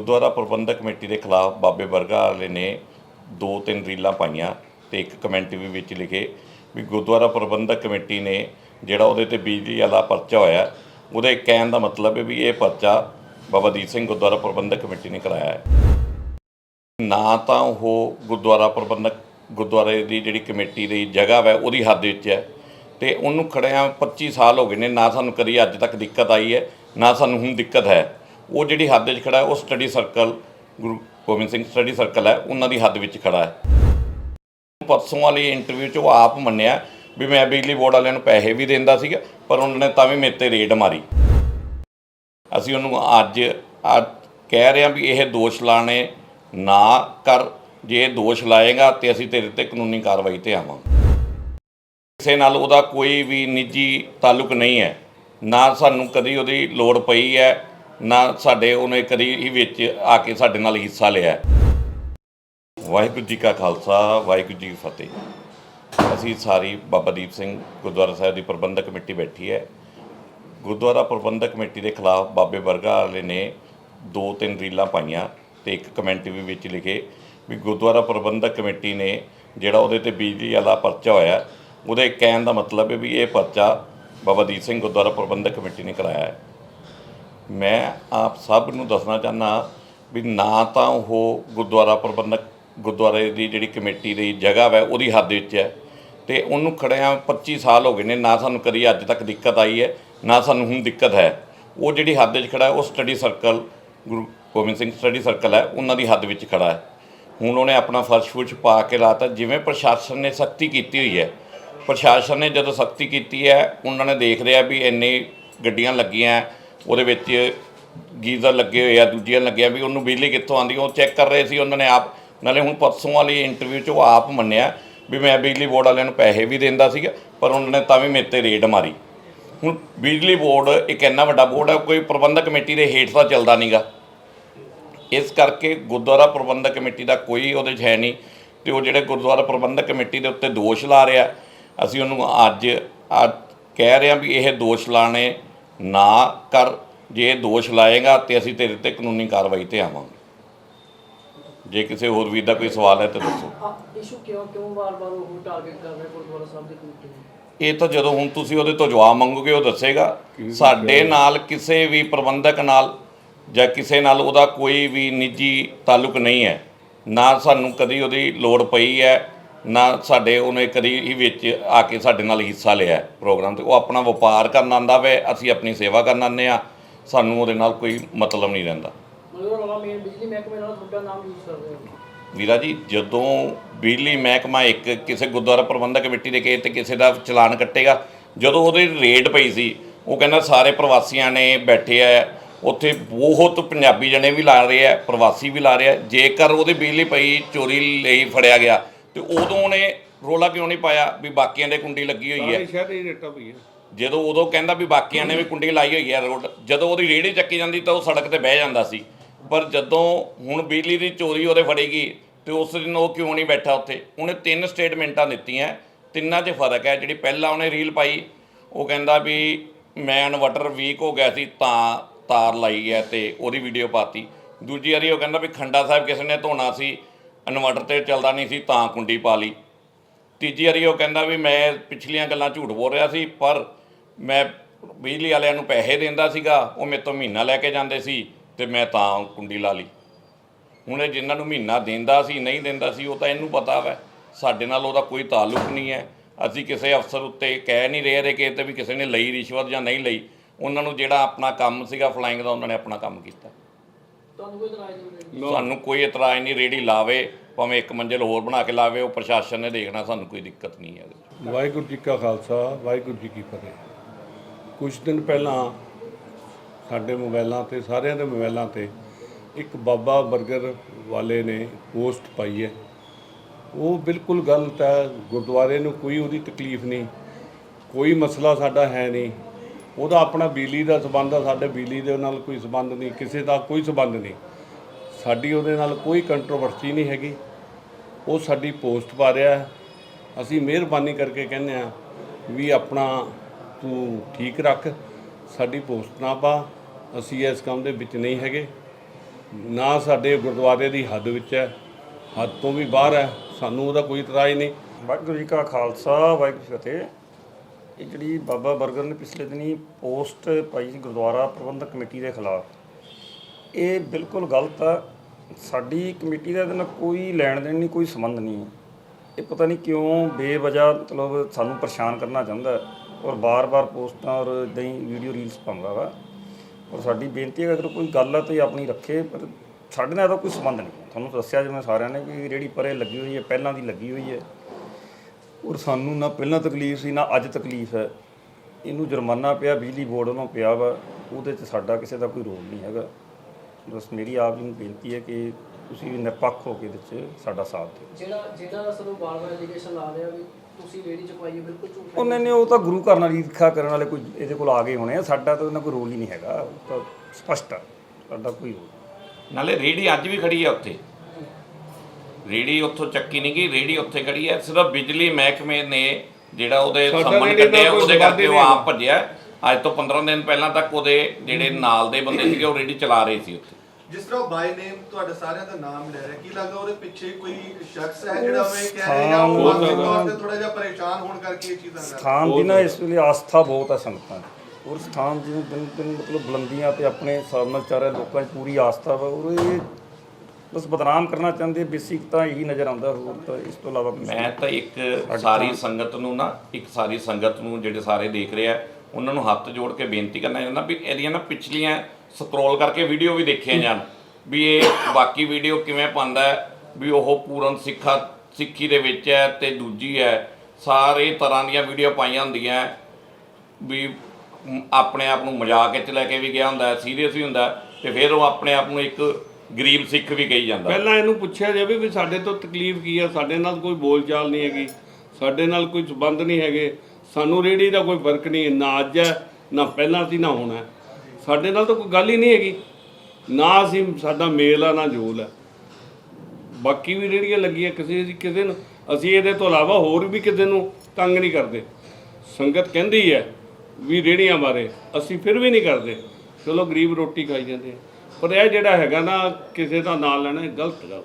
ਗੁਰਦੁਆਰਾ ਪ੍ਰਬੰਧਕ ਕਮੇਟੀ ਦੇ ਖਿਲਾਫ ਬਾਬੇ ਵਰਗਾ ਵਾਲੇ ਨੇ ਦੋ ਤਿੰਨ ਰੀਲਾਂ ਪਾਈਆਂ ਤੇ ਇੱਕ ਕਮੈਂਟ ਵੀ ਵਿੱਚ ਲਿਖੇ ਵੀ ਗੁਰਦੁਆਰਾ ਪ੍ਰਬੰਧਕ ਕਮੇਟੀ ਨੇ ਜਿਹੜਾ ਉਹਦੇ ਤੇ ਬਿਜਲੀ ਵਾਲਾ ਪਰਚਾ ਹੋਇਆ, ਉਹਦੇ ਕਹਿਣ ਦਾ ਮਤਲਬ ਹੈ ਵੀ ਇਹ ਪਰਚਾ ਬਾਬਾ ਦੀਪ ਸਿੰਘ ਗੁਰਦੁਆਰਾ ਪ੍ਰਬੰਧਕ ਕਮੇਟੀ ਨੇ ਕਰਾਇਆ ਹੈ। ਨਾ ਤਾਂ ਉਹ ਗੁਰਦੁਆਰਾ ਪ੍ਰਬੰਧਕ, ਗੁਰਦੁਆਰੇ ਦੀ ਜਿਹੜੀ ਕਮੇਟੀ ਦੀ ਜਗ੍ਹਾ ਹੈ ਉਹਦੀ ਹੱਦ ਵਿੱਚ ਹੈ ਤੇ ਉਹਨੂੰ ਖੜਿਆਂ 25 ਸਾਲ ਹੋ ਗਏ ਨੇ, ਨਾ ਸਾਨੂੰ ਕਦੀ ਅੱਜ ਤੱਕ ਦਿੱਕਤ ਆਈ ਹੈ, ਨਾ ਸਾਨੂੰ ਹੁਣ ਦਿੱਕਤ ਹੈ। ਉਹ ਜਿਹੜੀ ਹੱਦ ਵਿੱਚ ਖੜਾ ਹੈ, ਉਹ study circle Guru Gobind Singh study circle ਹੈ, ਉਹਨਾਂ ਦੀ ਹੱਦ ਵਿੱਚ ਖੜਾ ਹੈ। ਪਰਸੋਂ ਵਾਲੀ ਇੰਟਰਵਿਊ 'ਚ ਉਹ ਆਪ ਮੰਨਿਆ ਵੀ ਮੈਂ ਬਿਜਲੀ ਬੋਰਡ ਵਾਲਿਆਂ ਨੂੰ ਪੈਸੇ ਵੀ ਦਿੰਦਾ ਸੀਗਾ, ਪਰ ਉਹਨਾਂ ਨੇ ਤਾਂ ਵੀ ਮੇਰੇ ਤੇ ਰੇਡ ਮਾਰੀ। ਅਸੀਂ ਉਹਨੂੰ ਅੱਜ ਕਹਿ ਰਹੇ ਹਾਂ ਵੀ ਇਹ ਦੋਸ਼ ਲਾਣੇ ਨਾ ਕਰ, ਜੇ ਇਹ ਦੋਸ਼ ਲਾਏਗਾ ਤੇ ਅਸੀਂ ਤੇਰੇ ਤੇ ਕਾਨੂੰਨੀ ਕਾਰਵਾਈ ਤੇ ਆਵਾਂਗੇ। ਕਿਸੇ ਨਾਲ ਉਹਦਾ ਕੋਈ ਵੀ ਨਿੱਜੀ ਤਾਲੁਕ ਨਹੀਂ ਹੈ, ਨਾ ਸਾਨੂੰ ਕਦੀ ਉਹਦੀ ਲੋੜ ਪਈ ਹੈ ਨਾ ਸਾਡੇ, ਉਹਨੇ ਕਦੀ ਹੀ ਵਿੱਚ ਆ ਕੇ ਸਾਡੇ ਨਾਲ ਹਿੱਸਾ ਲਿਆ। ਵਾਹਿਗੁਰੂ ਜੀ ਕਾ ਖਾਲਸਾ, ਵਾਹਿਗੁਰੂ ਜੀ ਕੀ ਫਤਿਹ। ਅਸੀਂ ਸਾਰੀ ਬਾਬਾ ਦੀਪ ਸਿੰਘ ਗੁਰਦੁਆਰਾ ਸਾਹਿਬ ਦੀ ਪ੍ਰਬੰਧਕ ਕਮੇਟੀ ਬੈਠੀ ਹੈ। ਗੁਰਦੁਆਰਾ ਪ੍ਰਬੰਧਕ ਕਮੇਟੀ ਦੇ ਖਿਲਾਫ ਬਾਬੇ ਵਰਗਾ ਵਾਲੇ ਨੇ ਦੋ ਤਿੰਨ ਰੀਲਾਂ ਪਾਈਆਂ ਤੇ ਇੱਕ ਕਮੈਂਟ ਵੀ ਵਿੱਚ ਲਿਖੇ ਵੀ ਗੁਰਦੁਆਰਾ ਪ੍ਰਬੰਧਕ ਕਮੇਟੀ ਨੇ ਜਿਹੜਾ ਉਹਦੇ ਤੇ ਬਿਜਲੀ ਵਾਲਾ ਪਰਚਾ ਹੋਇਆ, ਉਹਦੇ ਕਹਿਣ ਦਾ ਮਤਲਬ ਹੈ ਵੀ ਇਹ ਪਰਚਾ ਬਾਬਾ ਦੀਪ ਸਿੰਘ ਗੁਰਦੁਆਰਾ ਪ੍ਰਬੰਧਕ ਕਮੇਟੀ ਨੇ ਕਰਾਇਆ ਹੈ। ਮੈਂ ਆਪ ਸਭ ਨੂੰ ਦੱਸਣਾ ਚਾਹਨਾ ਵੀ ਨਾ ਤਾਂ ਉਹ ਗੁਰਦੁਆਰਾ ਪ੍ਰਬੰਧਕ ਗੁਰਦੁਆਰੇ ਦੀ ਜਿਹੜੀ ਕਮੇਟੀ ਦੀ ਜਗ੍ਹਾ ਵੈ, ਉਹਦੀ ਹੱਦ ਵਿੱਚ ਹੈ। ਤੇ ਉਹਨੂੰ ਖੜਿਆਂ 25 ਸਾਲ ਹੋ ਗਏ ਨੇ, ਨਾ ਸਾਨੂੰ ਕਦੀ ਅੱਜ ਤੱਕ ਦਿੱਕਤ ਆਈ ਹੈ, ਨਾ ਸਾਨੂੰ ਹੁਣ ਦਿੱਕਤ ਹੈ। ਉਹ ਜਿਹੜੀ ਹੱਦ ਵਿੱਚ ਖੜਾ ਉਹ study circle, Guru Gobind Singh study circle ਹੈ, ਉਹਨਾਂ ਦੀ ਹੱਦ ਵਿੱਚ ਖੜਾ ਹੈ। ਹੁਣ ਉਹਨੇ ਆਪਣਾ ਫਰਸ਼ ਫੁਰਸ਼ ਪਾ ਕੇ ਲਾਤਾ, ਜਿਵੇਂ ਪ੍ਰਸ਼ਾਸਨ ਨੇ ਸਖਤੀ ਕੀਤੀ ਹੋਈ ਹੈ। ਪ੍ਰਸ਼ਾਸਨ ਨੇ ਜਦੋਂ ਸਖਤੀ ਕੀਤੀ ਹੈ, ਉਹਨਾਂ ਨੇ ਦੇਖ ਰਿਹਾ ਵੀ ਇੰਨੀ ਗੱਡੀਆਂ ਲੱਗੀਆਂ ਉਹਦੇ ਵਿੱਚ ਗੀਜ਼ਰ ਲੱਗੇ ਹੋਏ ਆ, ਦੂਜੀਆਂ ਲੱਗੀਆਂ ਵੀ ਉਹਨੂੰ ਬਿਜਲੀ ਕਿੱਥੋਂ ਆਉਂਦੀ, ਉਹ ਚੈੱਕ ਕਰ ਰਹੇ ਸੀ, ਉਹਨਾਂ ਨੇ ਆਪ, ਨਾਲੇ ਹੁਣ ਪਰਸੋਂ ਵਾਲੀ ਇੰਟਰਵਿਊ 'ਚ ਉਹ ਆਪ ਮੰਨਿਆ ਵੀ ਮੈਂ ਬਿਜਲੀ ਬੋਰਡ ਵਾਲਿਆਂ ਨੂੰ ਪੈਸੇ ਵੀ ਦਿੰਦਾ ਸੀਗਾ, ਪਰ ਉਹਨਾਂ ਨੇ ਤਾਂ ਵੀ ਮੇਰੇ ਤੇ ਰੇਡ ਮਾਰੀ। ਹੁਣ ਬਿਜਲੀ ਬੋਰਡ ਇੱਕ ਇੰਨਾ ਵੱਡਾ ਬੋਰਡ ਹੈ ਕੋਈ ਪ੍ਰਬੰਧਕ ਕਮੇਟੀ ਦੇ ਹੇਠ ਤਾਂ ਚੱਲਦਾ ਨਹੀਂਗਾ ਇਸ ਕਰਕੇ ਗੁਰਦੁਆਰਾ ਪ੍ਰਬੰਧਕ ਕਮੇਟੀ ਦਾ ਕੋਈ ਉਹਦੇ 'ਚ ਹੈ ਨਹੀਂ, ਤੇ ਉਹ ਜਿਹੜੇ ਗੁਰਦੁਆਰਾ ਪ੍ਰਬੰਧਕ ਕਮੇਟੀ ਦੇ ਉੱਤੇ ਦੋਸ਼ ਲਾ ਰਿਹਾ, ਅਸੀਂ ਉਹਨੂੰ ਅੱਜ ਅੱਜ ਕਹਿ ਰਹੇ ਹਾਂ ਵੀ ਇਹ ਦੋਸ਼ ਲਾਣੇ ਨਾ ਕਰ ਜੇ ਦੋਸ਼ ਲਾਏਗਾ ਤੇ ਅਸੀਂ ਤੇਰੇ ਤੇ ਕਾਨੂੰਨੀ ਕਾਰਵਾਈ ਤੇ ਆਵਾਂਗੇ। ਜੇ ਕਿਸੇ ਹੋਰ ਵੀਰ ਦਾ ਕੋਈ ਸਵਾਲ ਹੈ ਤਾਂ ਦੱਸੋ। ਇਸ਼ੂ ਕਿਉਂ ਕਿਉਂ ਵਾਰ-ਵਾਰ ਉਹ ਟਾਰਗੇਟ ਕਰ ਰਹੇ ਗੁਰਦੁਆਰਾ ਸਾਹਿਬ ਦੀ ਕਮੇਟੀ ਨੂੰ? ਇਹ ਤਾਂ ਜਦੋਂ ਹੁਣ ਤੁਸੀਂ ਉਹਦੇ ਤੋਂ ਜਵਾਬ ਮੰਗੋਗੇ ਉਹ ਦੱਸੇਗਾ। ਸਾਡੇ ਨਾਲ ਕਿਸੇ ਵੀ ਪ੍ਰਬੰਧਕ ਨਾਲ ਜਾਂ ਕਿਸੇ ਨਾਲ ਉਹਦਾ ਕੋਈ ਵੀ ਨਿੱਜੀ ਤਾਲੁਕ ਨਹੀਂ ਹੈ। ਨਾ ਸਾਨੂੰ ਕਦੀ ਉਹਦੀ ਲੋੜ ਪਈ ਹੈ ਨਾ ਸਾਡੇ ਉਹਨੇ ਕਦੀ ਹੀ ਵਿੱਚ ਆ ਕੇ ਸਾਡੇ ਨਾਲ ਹਿੱਸਾ ਲਿਆ ਪ੍ਰੋਗਰਾਮ ਤੇ। ਉਹ ਆਪਣਾ ਵਪਾਰ ਕਰਨ ਆਂਦਾ ਵੇ ਅਸੀਂ ਆਪਣੀ ਸੇਵਾ ਕਰਨ ਆਉਂਦੇ ਆ ਸਾਨੂੰ ਉਹਦੇ ਨਾਲ ਕੋਈ ਮਤਲਬ ਨਹੀਂ ਰਹਿੰਦਾ। ਵੀਰਾ ਜੀ ਜਦੋਂ ਬਿਜਲੀ ਮਹਿਕਮਾ ਇੱਕ ਕਿਸੇ ਗੁਰਦੁਆਰਾ ਪ੍ਰਬੰਧਕ ਕਮੇਟੀ ਦੇ ਕੇ ਤੇ ਕਿਸੇ ਦਾ ਚਲਾਨ ਕੱਟੇਗਾ ਜਦੋਂ ਉਹਦੀ ਰੇਡ ਪਈ ਸੀ ਉਹ ਕਹਿੰਦਾ ਸਾਰੇ ਪ੍ਰਵਾਸੀਆਂ ਨੇ ਬੈਠੇ ਆ ਉੱਥੇ ਬਹੁਤ ਪੰਜਾਬੀ ਜਣੇ ਵੀ ਲਾ ਰਹੇ ਆ ਪ੍ਰਵਾਸੀ ਵੀ ਲਾ ਰਹੇ ਆ। ਜੇਕਰ ਉਹਦੀ ਬਿਜਲੀ ਪਈ ਚੋਰੀ ਲਈ ਫੜਿਆ ਗਿਆ ਤੇ ਉਦੋਂ ਉਹਨੇ ਰੋਲਾ ਕਿਉਂ ਨਹੀਂ ਪਾਇਆ ਵੀ ਬਾਕੀਆਂ ਦੇ ਕੁੰਡੀ ਲੱਗੀ ਹੋਈ ਹੈ? ਸ਼ਹਿਰ ਹੀ ਰੇਟਾ ਪਈ ਹੈ ਜਦੋਂ ਉਦੋਂ ਕਹਿੰਦਾ ਵੀ ਬਾਕੀਆਂ ਨੇ ਵੀ ਕੁੰਡੀ ਲਾਈ ਹੋਈ ਹੈ ਰੋਡ ਜਦੋਂ ਉਹਦੀ ਰੇੜੀ ਚੱਕੀ ਜਾਂਦੀ ਤਾਂ ਉਹ ਸੜਕ ਤੇ ਬਹਿ ਜਾਂਦਾ ਸੀ। ਪਰ ਜਦੋਂ ਹੁਣ ਬਿਜਲੀ ਦੀ ਚੋਰੀ ਉਹਦੇ ਫੜੀ ਗਈ ਤੇ ਉਸ ਦਿਨ ਉਹ ਕਿਉਂ ਨਹੀਂ ਬੈਠਾ ਉੱਥੇ? ਉਹਨੇ ਤਿੰਨ ਸਟੇਟਮੈਂਟਾਂ ਦਿੱਤੀਆਂ ਤਿੰਨਾਂ 'ਚ ਫ਼ਰਕ ਹੈ। ਜਿਹੜੀ ਪਹਿਲਾਂ ਉਹਨੇ ਰੀਲ ਪਾਈ ਉਹ ਕਹਿੰਦਾ ਵੀ ਮੈਂ ਇਨਵਰਟਰ ਵੀਕ ਹੋ ਗਿਆ ਸੀ ਤਾਂ ਤਾਰ ਲਾਈ ਹੈ ਤੇ ਉਹਦੀ ਵੀਡੀਓ ਪਾਤੀ। ਦੂਜੀ ਵਾਰੀ ਉਹ ਕਹਿੰਦਾ ਵੀ ਖੰਡਾ ਸਾਹਿਬ ਕਿਸੇ ਨੇ ਧੋਣਾ ਸੀ ਇਨਵਰਟਰ ਤੇ ਚੱਲਦਾ ਨਹੀਂ ਸੀ, ਤਾਂ ਕੁੰਡੀ ਪਾ ਲਈ। ਤੀਜੀ ਵਾਰੀ ਉਹ ਕਹਿੰਦਾ ਵੀ ਮੈਂ ਪਿਛਲੀਆਂ ਗੱਲਾਂ ਝੂਠ ਬੋਲ ਰਿਹਾ ਸੀ, ਪਰ ਮੈਂ ਬਿਜਲੀ ਵਾਲਿਆਂ ਨੂੰ ਪੈਸੇ ਦਿੰਦਾ ਸੀਗਾ, ਉਹ ਮੇਰੇ ਤੋਂ ਮਹੀਨਾ ਲੈ ਕੇ ਜਾਂਦੇ ਸੀ ਤੇ ਮੈਂ ਤਾਂ ਕੁੰਡੀ ਲਾ ਲਈ। ਹੁਣ ਇਹ ਜਿਨ੍ਹਾਂ ਨੂੰ ਮਹੀਨਾ ਦਿੰਦਾ ਸੀ, ਨਹੀਂ ਦਿੰਦਾ ਸੀ, ਉਹ ਤਾਂ ਇਹਨੂੰ ਪਤਾ ਵੈ। ਸਾਡੇ ਨਾਲ ਉਹਦਾ ਕੋਈ ਤਾਲੁਕ ਨਹੀਂ ਹੈ। ਅਸੀਂ ਕਿਸੇ ਅਫਸਰ ਉੱਤੇ ਕਹਿ ਨਹੀਂ ਰਹੇ ਰਹੇ ਕਿ ਤੇ ਵੀ ਕਿਸੇ ਨੇ ਲਈ ਰਿਸ਼ਵਤ ਜਾਂ ਨਹੀਂ ਲਈ। ਉਹਨਾਂ ਨੂੰ ਜਿਹੜਾ ਆਪਣਾ ਕੰਮ ਸੀਗਾ, ਫਲਾਈਂਗ ਦਾ ਉਹਨਾਂ ਨੇ ਆਪਣਾ ਕੰਮ ਕੀਤਾ ਤੁਹਾਨੂੰ ਕੋਈ ਇਤਰਾਜ਼ ਨਹੀਂ ਹੈ ਸਾਨੂੰ ਕੋਈ ਇਤਰਾਜ਼ ਨਹੀਂ ਰੇੜੀ ਲਾਵੇ ਭਾਵੇਂ ਇੱਕ ਮੰਜ਼ਿਲ ਹੋਰ ਬਣਾ ਕੇ ਲਾਵੇ ਉਹ ਪ੍ਰਸ਼ਾਸਨ ਨੇ ਦੇਖਣਾ ਸਾਨੂੰ ਕੋਈ ਦਿੱਕਤ ਨਹੀਂ ਹੈ। ਵਾਹਿਗੁਰੂ ਜੀ ਕਾ ਖਾਲਸਾ ਵਾਹਿਗੁਰੂ ਜੀ ਕੀ ਫਤਿਹ। ਕੁਝ ਦਿਨ ਪਹਿਲਾਂ ਸਾਡੇ ਮੋਬਾਈਲਾਂ ਤੇ ਸਾਰਿਆਂ ਦੇ ਮੋਬਾਈਲਾਂ ਤੇ ਇੱਕ ਬਾਬਾ 버ਗਰ ਵਾਲੇ ਨੇ ਪੋਸਟ ਪਾਈ ਹੈ। ਉਹ ਬਿਲਕੁਲ ਗਲਤ ਹੈ ਗੁਰਦੁਆਰੇ ਨੂੰ ਕੋਈ ਉਹਦੀ ਤਕਲੀਫ ਨਹੀਂ ਕੋਈ ਮਸਲਾ ਸਾਡਾ ਹੈ ਨਹੀਂ। ਉਹਦਾ ਆਪਣਾ ਬਿਜਲੀ ਦਾ ਸਬੰਧ ਆ, ਸਾਡੇ ਬਿਜਲੀ ਦੇ ਨਾਲ ਕੋਈ ਸਬੰਧ ਨਹੀਂ, ਕਿਸੇ ਦਾ ਕੋਈ ਸਬੰਧ ਨਹੀਂ। ਸਾਡੀ ਉਹਦੇ ਨਾਲ ਕੋਈ ਕੰਟਰੋਵਰਸੀ ਨਹੀਂ ਹੈਗੀ। ਉਹ ਸਾਡੀ ਪੋਸਟ ਪਾ ਰਿਹਾ ਅਸੀਂ ਮਿਹਰਬਾਨੀ ਕਰਕੇ ਕਹਿੰਦੇ ਆ ਵੀ ਆਪਣਾ ਤੂੰ ਠੀਕ ਰੱਖ, ਸਾਡੀ ਪੋਸਟ ਨਾ ਪਾ। ਅਸੀਂ ਇਸ ਕੰਮ ਦੇ ਵਿੱਚ ਨਹੀਂ ਹੈਗੇ। ਨਾ ਸਾਡੇ ਗੁਰਦੁਆਰੇ ਦੀ ਹੱਦ ਵਿੱਚ ਹੈ। ਹੱਦ ਤੋਂ ਵੀ ਬਾਹਰ ਹੈ। ਸਾਨੂੰ ਉਹਦਾ ਕੋਈ ਇਤਰਾਜ਼ ਨਹੀਂ। ਵਾਹਿਗੁਰੂ ਜੀ ਕਾ ਖਾਲਸਾ, ਵਾਹਿਗੁਰੂ ਜੀ ਕੀ ਫਤਿਹ। ਇਹ ਜਿਹੜੀ ਬਾਬਾ ਬਰਗਰ ਨੇ ਪਿਛਲੇ ਦਿਨੀ ਪੋਸਟ ਪਾਈ ਸੀ ਗੁਰਦੁਆਰਾ ਪ੍ਰਬੰਧਕ ਕਮੇਟੀ ਦੇ ਖਿਲਾਫ, ਇਹ ਬਿਲਕੁਲ ਗਲਤ ਆ। ਸਾਡੀ ਕਮੇਟੀ ਦਾ ਇਹਦੇ ਨਾਲ ਕੋਈ ਲੈਣ ਦੇਣ ਨਹੀਂ, ਕੋਈ ਸੰਬੰਧ ਨਹੀਂ ਇਹ ਪਤਾ ਨਹੀਂ ਕਿਉਂ ਬੇਵਜ੍ਹਾ ਮਤਲਬ ਸਾਨੂੰ ਪਰੇਸ਼ਾਨ ਕਰਨਾ ਚਾਹੁੰਦਾ ਔਰ ਬਾਰ-ਬਾਰ ਪੋਸਟਾਂ ਔਰ ਇਦਾਂ ਹੀ ਵੀਡੀਓ ਰੀਲਸ ਪਾਉਂਦਾ ਵਾ। ਔਰ ਸਾਡੀ ਬੇਨਤੀ ਹੈ ਅਗਰ ਕੋਈ ਗੱਲ ਆ ਤਾਂ ਇਹ ਆਪਣੀ ਰੱਖੇ, ਪਰ ਸਾਡੇ ਨਾਲ ਇਹਦਾ ਕੋਈ ਸੰਬੰਧ ਨਹੀਂ। ਤੁਹਾਨੂੰ ਦੱਸਿਆ ਜਿਵੇਂ ਸਾਰਿਆਂ ਨੇ ਕਿ ਰੇੜੀ ਪਰੇ ਲੱਗੀ ਹੋਈ ਹੈ, ਪਹਿਲਾਂ ਦੀ ਲੱਗੀ ਹੋਈ ਹੈ। ਔਰ ਸਾਨੂੰ ਨਾ ਪਹਿਲਾਂ ਤਕਲੀਫ ਸੀ ਨਾ ਅੱਜ ਤਕਲੀਫ ਹੈ। ਇਹਨੂੰ ਜੁਰਮਾਨਾ ਪਿਆ ਬਿਜਲੀ ਬੋਰਡ ਵੱਲੋਂ ਪਿਆ ਵਾ ਉਹਦੇ 'ਚ ਸਾਡਾ ਕਿਸੇ ਦਾ ਕੋਈ ਰੋਲ ਨਹੀਂ ਹੈਗਾ। ਬਸ ਮੇਰੀ ਆਪ ਜੀ ਨੂੰ ਬੇਨਤੀ ਹੈ ਕਿ ਤੁਸੀਂ ਵੀ ਨਿਰਪੱਖ ਹੋ ਕੇ ਇਹਦੇ 'ਚ ਸਾਡਾ ਸਾਥ ਦਿਓ। ਜਿਹੜਾ ਜਿਹੜਾ ਸਾਨੂੰ ਬਾਰ-ਬਾਰ ਐਲੀਗੇਸ਼ਨ ਲਾ ਰਿਹਾ ਵੀ ਤੁਸੀਂ ਰੇੜੀ ਚ ਪਾਈ ਹੈ ਬਿਲਕੁਲ ਝੂਠ ਹੈ। ਉਹਨੇ ਨੇ ਉਹ ਤਾਂ ਗੁਰੂ ਘਰ ਨਾਲ ਈਰਖਾ ਕਰਨ ਵਾਲੇ ਕੋਈ ਇਹਦੇ ਕੋਲ ਆ ਗਏ ਹੋਣੇ ਆ। ਸਾਡਾ ਤਾਂ ਉਹਨਾਂ ਕੋਈ ਰੋਲ ਹੀ ਨਹੀਂ ਹੈਗਾ। ਉਹ ਤਾਂ ਸਪਸ਼ਟ ਆ। ਸਾਡਾ ਕੋਈ ਰੋਲ। ਨਾਲੇ ਰੇੜੀ ਅੱਜ ਵੀ ਖੜੀ ਹੈ ਉੱਥੇ। ਰੇੜੀ ਉੱਥੋਂ ਚੱਕੀ ਨਹੀਂ ਗਈ ਰੇੜੀ ਉੱਥੇ ਖੜੀ ਹੈ। ਸਿਰਫ ਬਿਜਲੀ ਮਹਿਕਮੇ ਨੇ ਜਿਹੜਾ ਉਹਦੇ ਸੰਮਨ ਕੱਢਿਆ ਉਹਦੇ ਕਰਕੇ ਉਹ ਆਪ ਭੱਜਿਆ। ਅੱਜ ਤੋਂ 15 ਦਿਨ ਪਹਿਲਾਂ ਤੱਕ ਉਹਦੇ ਜਿਹੜੇ ਨਾਲ ਦੇ ਬੰਦੇ ਸੀਗੇ ਉਹ ਰੇੜੀ ਚਲਾ ਰਹੇ ਸੀ ਉੱਥੇ। ਜਿਸ ਤਰ੍ਹਾਂ ਬਾਈ ਨੇਮ ਤੁਹਾਡੇ ਸਾਰਿਆਂ ਦਾ ਨਾਮ ਲੈ ਰਿਹਾ ਕੀ ਲੱਗਦਾ ਉਹਦੇ ਪਿੱਛੇ ਕੋਈ ਸ਼ਖਸ ਹੈ ਜਿਹੜਾ ਉਹ ਇਹ ਕਹਿ ਰਿਹਾ ਜਾਂ ਉਹ ਮਾਨਸਿਕ। ਤੌਰ ਤੇ ਥੋੜਾ ਜਿਹਾ ਪਰੇਸ਼ਾਨ ਹੋਣ ਕਰਕੇ ਇਹ ਚੀਜ਼ਾਂ ਕਰ ਸਥਾਨ ਦੀ ਨਾ? ਇਸ ਵੇਲੇ ਆਸਥਾ ਬਹੁਤ ਹੈ ਸੰਗਤਾਂ ਦੀ। ਔਰ ਸਥਾਨ ਜਿਵੇਂ ਦਿਨ ਦਿਨ ਮਤਲਬ ਬੁਲੰਦੀਆਂ ਤੇ ਆਪਣੇ ਹਿਸਾਬ ਨਾਲ ਰਿਹਾ ਲੋਕਾਂ 'ਚ ਪੂਰੀ ਆਸਥਾ ਵਾ ਔਰ ਇਹ ਬਸ ਬਦਨਾਮ ਕਰਨਾ ਚਾਹੁੰਦੇ ਬੇਸਿਕ ਤਾਂ ਇਹੀ ਨਜ਼ਰ ਆਉਂਦਾ ਹੋਰ ਤਾਂ ਇਸ ਤੋਂ ਇਲਾਵਾ ਕੁਛ ਮੈਂ ਤਾਂ ਇੱਕ ਸਾਰੀ ਸੰਗਤ ਨੂੰ ਨਾ ਇੱਕ ਸਾਰੀ ਸੰਗਤ ਨੂੰ ਜਿਹੜੇ ਸਾਰੇ ਦੇਖ ਰਹੇ ਆ ਉਹਨਾਂ ਨੂੰ ਹੱਥ ਜੋੜ ਕੇ ਬੇਨਤੀ ਕਰਨਾ ਚਾਹੁੰਦਾ ਵੀ ਇਹਦੀਆਂ ਨਾ ਪਿਛਲੀਆਂ ਸਕਰੋਲ ਕਰਕੇ ਵੀਡੀਓ ਵੀ ਦੇਖੀਆਂ ਜਾਣ ਵੀ ਇਹ ਬਾਕੀ ਵੀਡੀਓ ਕਿਵੇਂ ਪਾਉਂਦਾ ਹੈ ਵੀ ਉਹ ਪੂਰਨ ਸਿੱਖਾ ਸਿੱਖੀ ਦੇ ਵਿੱਚ ਹੈ ਤੇ ਦੂਜੀ ਹੈ ਸਾਰੇ ਤਰ੍ਹਾਂ ਦੀਆਂ ਵੀਡੀਓ ਪਾਈਆਂ ਹੁੰਦੀਆਂ ਵੀ ਮ, ਆਪਣੇ ਆਪ ਨੂੰ ਮਜ਼ਾਕ ਵਿੱਚ ਲੈ ਕੇ ਵੀ ਗਿਆ ਹੁੰਦਾ ਸੀਰੀਅਸ ਵੀ ਹੁੰਦਾ ਤੇ ਫਿਰ ਉਹ ਆਪਣੇ ਆਪ ਨੂੰ ਇੱਕ ਗਰੀਬ ਸਿੱਖ ਵੀ ਕਹੀ ਜਾਂਦਾ। ਪਹਿਲਾਂ ਇਹਨੂੰ ਪੁੱਛਿਆ ਜਾਵੇ ਵੀ ਸਾਡੇ ਤੋਂ ਤਕਲੀਫ ਕੀ ਆ? ਸਾਡੇ ਨਾਲ ਕੋਈ ਬੋਲਚਾਲ ਨਹੀਂ ਹੈਗੀ। ਸਾਡੇ ਨਾਲ ਕੋਈ ਸਬੰਧ ਨਹੀਂ ਹੈਗੇ। ਸਾਨੂੰ ਰੇੜੀ ਦਾ ਕੋਈ ਫ਼ਰਕ ਨਹੀਂ, ਨਾ ਅੱਜ ਹੈ, ਨਾ ਪਹਿਲਾਂ ਸੀ, ਨਾ ਹੁਣ ਹੈ। ਸਾਡੇ ਨਾਲ ਤਾਂ ਕੋਈ ਗੱਲ ਹੀ ਨਹੀਂ ਹੈਗੀ। ਨਾ ਅਸੀਂ, ਸਾਡਾ ਮੇਲ ਆ, ਨਾ ਜੋਲ ਹੈ। ਬਾਕੀ ਵੀ ਰੇੜੀਆਂ ਲੱਗੀਆਂ ਕਿਸੇ ਦੀ ਕਿਸੇ ਨੂੰ। ਅਸੀਂ ਇਹਦੇ ਤੋਂ ਇਲਾਵਾ ਹੋਰ ਵੀ ਕਿਸੇ ਨੂੰ ਤੰਗ ਨਹੀਂ ਕਰਦੇ। ਸੰਗਤ ਕਹਿੰਦੀ ਹੈ ਵੀ ਰੇੜੀਆਂ ਬਾਰੇ ਅਸੀਂ ਫਿਰ ਵੀ ਨਹੀਂ ਕਰਦੇ। ਚਲੋ ਗਰੀਬ ਰੋਟੀ ਖਾਈ ਜਾਂਦੇ ਆ। ਪਰ ਇਹ ਜਿਹੜਾ ਹੈਗਾ ਨਾ ਕਿਸੇ ਦਾ ਨਾਂ ਲੈਣਾ ਇਹ ਗਲਤ ਗੱਲ